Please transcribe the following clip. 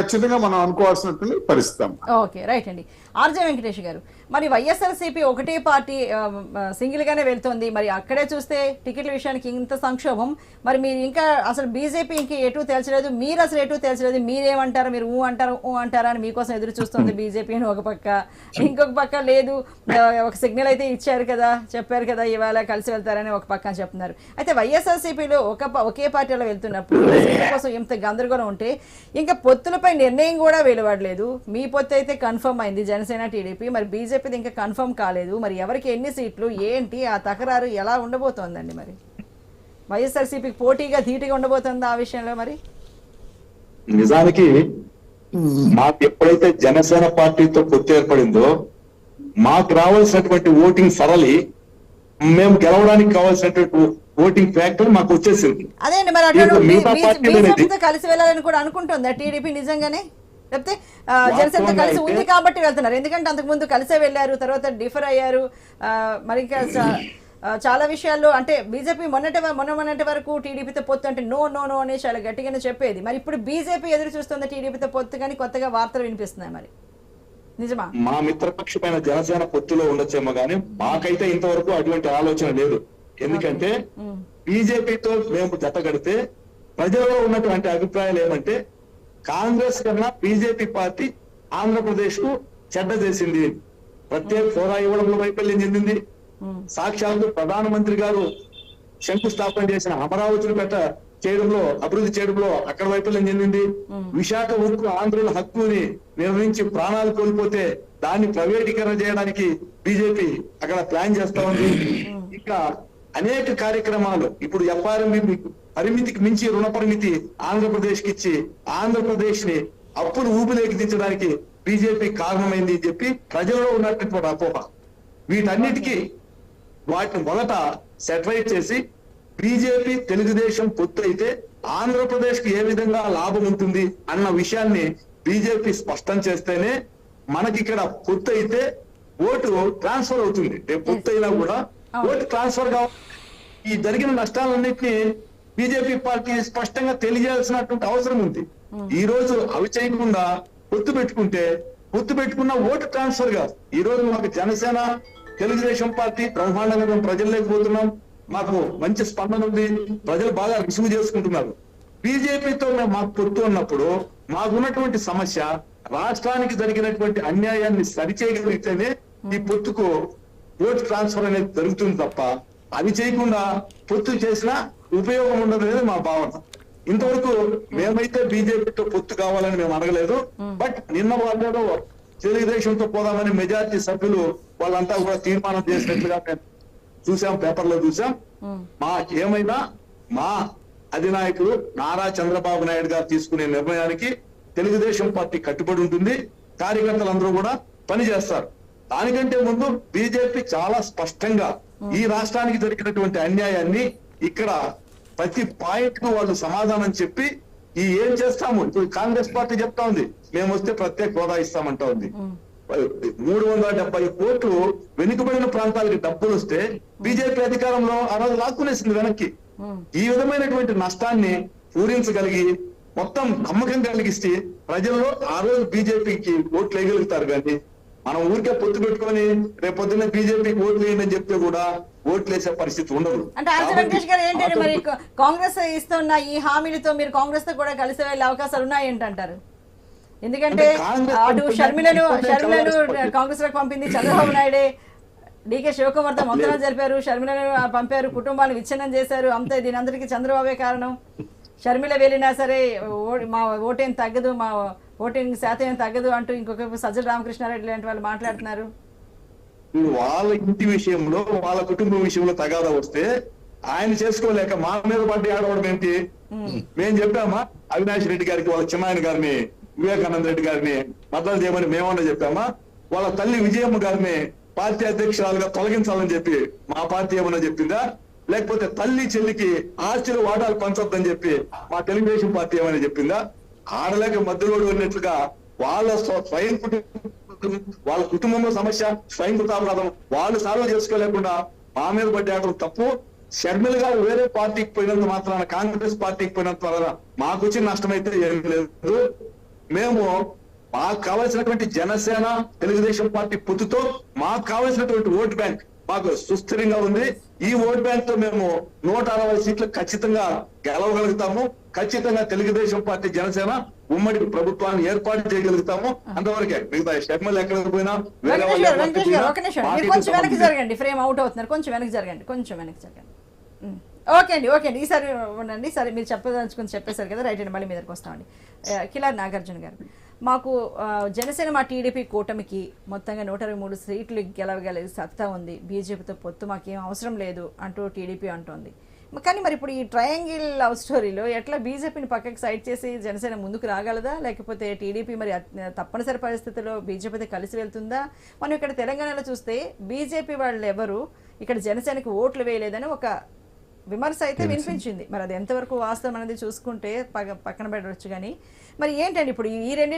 ఖచ్చితంగా మనం అనుకోవాల్సినటువంటి పరిస్థితి ఓకే రైట్ అండి. ఆర్జే వెంకటేష్ గారు మరి వైఎస్ఆర్సీపీ ఒకటే పార్టీ సింగిల్ గానే వెళ్తోంది. మరి అక్కడే చూస్తే టికెట్ల విషయానికి ఇంత సంక్షోభం. మరి మీరు ఇంకా అసలు బీజేపీ ఇంక ఎటు తేల్చలేదు. మీరు అసలు ఎటు తేల్చలేదు. మీరేమంటారు? మీరు ఊ అంటారు ఊ అంటారా అని మీకోసం ఎదురు చూస్తుంది బీజేపీ అని ఒక పక్క. ఇంకొక పక్క లేదు. ఒక సిగ్నల్ అయితే ఇచ్చారు కదా చెప్పారు కదా ఇవాళ కలిసి వెళ్తారని ఒక పక్క అని చెప్తున్నారు. అయితే వైఎస్ఆర్సీపీలో ఒక ఒకే పార్టీలో వెళ్తున్నప్పుడు కోసం ఎంత గందరగోళం ఉంటే ఇంకా పొత్తులపై నిర్ణయం కూడా వెలువడలేదు. మీ పొత్తు అయితే కన్ఫర్మ్ అయింది జనసేన టీడీపీ. మరి బీజేపీది ఇంకా కన్ఫర్మ్ కాలేదు. మరి ఎవరికి ఎన్ని సీట్లు ఏంటి ఆ తకరారు ఎలా ఉండబోతోందండి మరి? వైఎస్ఆర్సీపీకి పోటీగా ధీటుగా ఉండబోతుందా ఆ విషయంలో మరి? నిజానికి మాకు ఎప్పుడైతే జనసేన పార్టీతో పొత్తు ఏర్పడిందో మాకు రావాల్సినటువంటి ఓటింగ్ సరళి మేము గెలవడానికి కావాల్సినటువంటి ఓటింగ్ ఫ్యాక్టర్ మాకు వచ్చేసింది. అదే అండి మరి అటు ఇప్పుడు మిగతా పార్టీలు అనేది- బీజేపీతో కలిసి వెళ్ళాలని కూడా అనుకుంటుందా టీడీపీ నిజంగానే? లేకపోతే ఆ, జనసేనతో కలిసి ఉంది కాబట్టి వెళ్తున్నారు. ఎందుకంటే అంతకు ముందు కలిసే వెళ్ళారు తర్వాత డిఫర్ అయ్యారు. మరి చాలా విషయాల్లో అంటే బీజేపీ మొన్నటి మొన్న మొన్నటి వరకు టీడీపీతో పొత్తు అంటే నో నో నో అని చాలా గట్టిగానే చెప్పేది. మరి ఇప్పుడు బీజేపీ ఎదురు చూస్తుంది టీడీపీతో పొత్తు కానీ కొత్తగా వార్తలు వినిపిస్తున్నాయి మరి. నిజమా? మా మిత్రపక్షమైన జనసేన పొత్తులో ఉండొచ్చేమో కానీ మాకైతే ఇంతవరకు అటువంటి ఆలోచన లేదు. ఎందుకంటే బీజేపీతో మేము జత కడితే ప్రజల్లో ఉన్నటువంటి అభిప్రాయాలు ఏమంటే కాంగ్రెస్ కన్నా బీజేపీ పార్టీ ఆంధ్రప్రదేశ్కు చెడ్డ చేసింది ప్రత్యేక హోదా ఇవ్వడంలో వైఫల్యం చెందింది. సాక్షాత్తు ప్రధానమంత్రి గారు శంకుస్థాపన చేసిన అమరావతిని పెట్ట చేయడంలో అభివృద్ధి చేయడంలో అక్కడ వైఫల్యం చెందింది. విశాఖ ఉక్కు ఆంధ్రుల హక్కుని నిర్వహించి ప్రాణాలు కోల్పోతే దాన్ని ప్రైవేటీకరణ చేయడానికి బీజేపీ అక్కడ ప్లాన్ చేస్తా ఉంది. ఇంకా అనేక కార్యక్రమాలు. ఇప్పుడు ఎఫ్ఆర్ఎం పరిమితికి మించి రుణ పరిమితి ఆంధ్రప్రదేశ్కి ఇచ్చి ఆంధ్రప్రదేశ్ని అప్పులు ఊపిలోకి దించడానికి బీజేపీ కారణమైంది అని చెప్పి ప్రజల్లో ఉన్నటువంటి అపోహ. వీటన్నిటికీ వాటిని మొదట సెటరైట్ చేసి బీజేపీ తెలుగుదేశం పొత్తు అయితే ఆంధ్రప్రదేశ్కి ఏ విధంగా లాభం ఉంటుంది అన్న విషయాన్ని బీజేపీ స్పష్టం చేస్తేనే మనకి ఇక్కడ పొత్తు అయితే ఓటు ట్రాన్స్ఫర్ అవుతుంది. రేపు పొత్తు అయినా కూడా ఓటు ట్రాన్స్ఫర్ కావాలి ఈ జరిగిన నష్టాలన్నింటినీ బీజేపీ పార్టీ స్పష్టంగా తెలియజేయాల్సినటువంటి అవసరం ఉంది. ఈ రోజు అవి చేయకుండా పొత్తు పెట్టుకుంటే పొత్తు పెట్టుకున్న ఓటు ట్రాన్స్ఫర్ కాదు. ఈ రోజు మాకు జనసేన తెలుగుదేశం పార్టీ బ్రహ్మాండంగా మేము ప్రజల్లోకి పోతున్నాం. మాకు మంచి స్పందన ఉంది. ప్రజలు బాగా రిసీవ్ చేసుకుంటున్నారు. బీజేపీతో మేము మాకు పొత్తు ఉన్నప్పుడు మాకున్నటువంటి సమస్య రాష్ట్రానికి జరిగినటువంటి అన్యాయాన్ని సరిచేయగలిగితేనే ఈ పొత్తుకు ఓటు ట్రాన్స్ఫర్ అనేది జరుగుతుంది తప్ప అది చేయకుండా పొత్తు చేసినా ఉపయోగం ఉండదు అనేది మా భావన. ఇంతవరకు మేమైతే బీజేపీతో పొత్తు కావాలని మేము అడగలేదు. బట్ నిన్న వాళ్ళలో తెలుగుదేశంతో పోదామని మెజారిటీ సభ్యులు వాళ్ళంతా కూడా తీర్మానం చేసినట్లుగా మేము చూసాం పేపర్లో చూసాం. మా ఏమైనా మా అధినాయకులు నారా చంద్రబాబు నాయుడు గారు తీసుకునే నిర్ణయానికి తెలుగుదేశం పార్టీ కట్టుబడి ఉంటుంది. కార్యకర్తలందరూ కూడా పని చేస్తారు. దానికంటే ముందు బీజేపీ చాలా స్పష్టంగా ఈ రాష్ట్రానికి జరిగినటువంటి అన్యాయాన్ని ఇక్కడ ప్రతి పాయింట్కు వాళ్ళు సమాధానం చెప్పి ఈ ఏం చేస్తాము? కాంగ్రెస్ పార్టీ చెప్తా ఉంది మేము వస్తే ప్రత్యేక హోదా ఇస్తామంటా ఉంది. మూడు వందల డెబ్బై కోట్లు వెనుకబడిన ప్రాంతాలకి డబ్బులు వస్తే బీజేపీ అధికారంలో ఆ రోజు లాక్కునేసింది వెనక్కి. ఈ విధమైనటువంటి నష్టాన్ని పూరించగలిగి మొత్తం నమ్మకం కలిగిస్తే ప్రజల్లో ఆ రోజు బీజేపీకి ఓట్లు వేయగలుగుతారు కానీ మనం ఊరికే పొత్తు పెట్టుకొని రేపు పొద్దున్న బీజేపీకి ఓట్లు వేయండి అని చెప్తే కూడా ఓట్లు వేసే పరిస్థితి ఉండదు. అంటే ఆర్జే వెంకటేష్ గారు ఏంటంటే మరి కాంగ్రెస్ ఇస్తున్న ఈ హామీలతో మీరు కాంగ్రెస్తో కూడా కలిసి వెళ్ళే అవకాశాలు ఉన్నాయి ఏంటంటారు ఎందుకంటే అంటే షర్మిలను షర్మిలను కాంగ్రెస్లోకి పంపింది చంద్రబాబు నాయుడే. డీకే శివకుమార్తో మంత్రాలు జరిపారు. షర్మిలను పంపారు. కుటుంబాన్ని విచ్ఛిన్నం చేశారు. అంతే దీని అందరికీ చంద్రబాబే కారణం. షర్మిల వెళ్ళినా సరే మా ఓటేం తగ్గదు. మా ఓటింగ్ శాతం ఏం తగ్గదు అంటూ ఇంకొక సజ్జల రామకృష్ణారెడ్డి లాంటి వాళ్ళు మాట్లాడుతున్నారు. వాళ్ళ ఇంటి విషయంలో వాళ్ళ కుటుంబం విషయంలో తగాదా వస్తే ఆయన చేసుకోలేక మా మీద పడ్డ ఆడవడం ఏంటి? మేము చెప్పామా? అవినాష్ రెడ్డి గారికి వాళ్ళ చిన్నాయన గారిని వివేకానంద రెడ్డి గారిని మద్దతు చేయమని మేమన్నా చెప్పామా? వాళ్ళ తల్లి విజయమ్మ గారిని పార్టీ అధ్యక్షురాలుగా తొలగించాలని చెప్పి మా పార్టీ ఏమన్నా చెప్పిందా? లేకపోతే తల్లి చెల్లికి ఆస్తిలో వాటాలు పంచొద్దని చెప్పి మా తెలుగుదేశం పార్టీ ఏమైనా చెప్పిందా? ఆడలేక మధ్యలో ఉన్నట్లుగా వాళ్ళ స్వయం కుటుంబం వాళ్ళ కుటుంబంలో సమస్య స్వయం కృతాపరాధం వాళ్ళు సాల్వ్ చేసుకోలేకుండా మా మీద పడ్డాటం తప్పు. షర్మిల్ గారు వేరే పార్టీకి పోయినంత మాత్రాన కాంగ్రెస్ పార్టీకి పోయినంత వలన మాకు వచ్చిన నష్టం అయితే ఏం లేదు. మేము మాకు కావాల్సినటువంటి జనసేన తెలుగుదేశం పార్టీ పొత్తుతో మాకు కావాల్సినటువంటి ఓట్ బ్యాంక్ మాకు సుస్థిరంగా ఉంది. ఈ ఓట్ బ్యాంక్తో మేము నూట అరవై సీట్లు ఖచ్చితంగా గెలవగలుగుతాము. ఖచ్చితంగా తెలుగుదేశం పార్టీ జనసేన ఉమ్మడి ప్రభుత్వాన్ని ఏర్పాటు చేయగలుగుతాము. అంతవరకే మిగతా ఎమ్మెల్యే ఎక్కడికి పోయినా వేరే కొంచెం వెనక్కి. జరగండి. ఫ్రేమ్ అవుట్ అవుతున్నారు. కొంచెం వెనక్కి జరగండి. కొంచెం వెనక్కి జరగండి. ఓకే అండి ఓకే అండి. ఈసారి ఉండండి. సరే మీరు చెప్పదలుచుకుని చెప్పేశారు కదా రైట్ అండి. మళ్ళీ మీ దగ్గరకు వస్తామండి. కిలార్ నాగార్జున గారు మాకు జనసేన మా టీడీపీ కూటమికి మొత్తంగా నూట ఇరవై మూడు సీట్లు గెలవగలిగే సత్తా ఉంది. బీజేపీతో పొత్తు మాకేం అవసరం లేదు అంటూ టీడీపీ అంటోంది. కానీ మరి ఇప్పుడు ఈ ట్రయాంగిల్ లవ్ స్టోరీలో ఎట్లా బీజేపీని పక్కకి సైడ్ చేసి జనసేన ముందుకు రాగలదా? లేకపోతే టీడీపీ మరి తప్పనిసరి పరిస్థితుల్లో బీజేపీతో కలిసి వెళ్తుందా? మనం ఇక్కడ తెలంగాణలో చూస్తే బీజేపీ వాళ్ళు ఎవరు ఇక్కడ జనసేనకు ఓట్లు వేయలేదని ఒక విమర్శ అయితే వినిపించింది. మరి అది ఎంతవరకు వాస్తవం అనేది చూసుకుంటే పక్కన పెట్టవచ్చు కానీ. మరి ఏంటండి ఇప్పుడు ఈ రెండు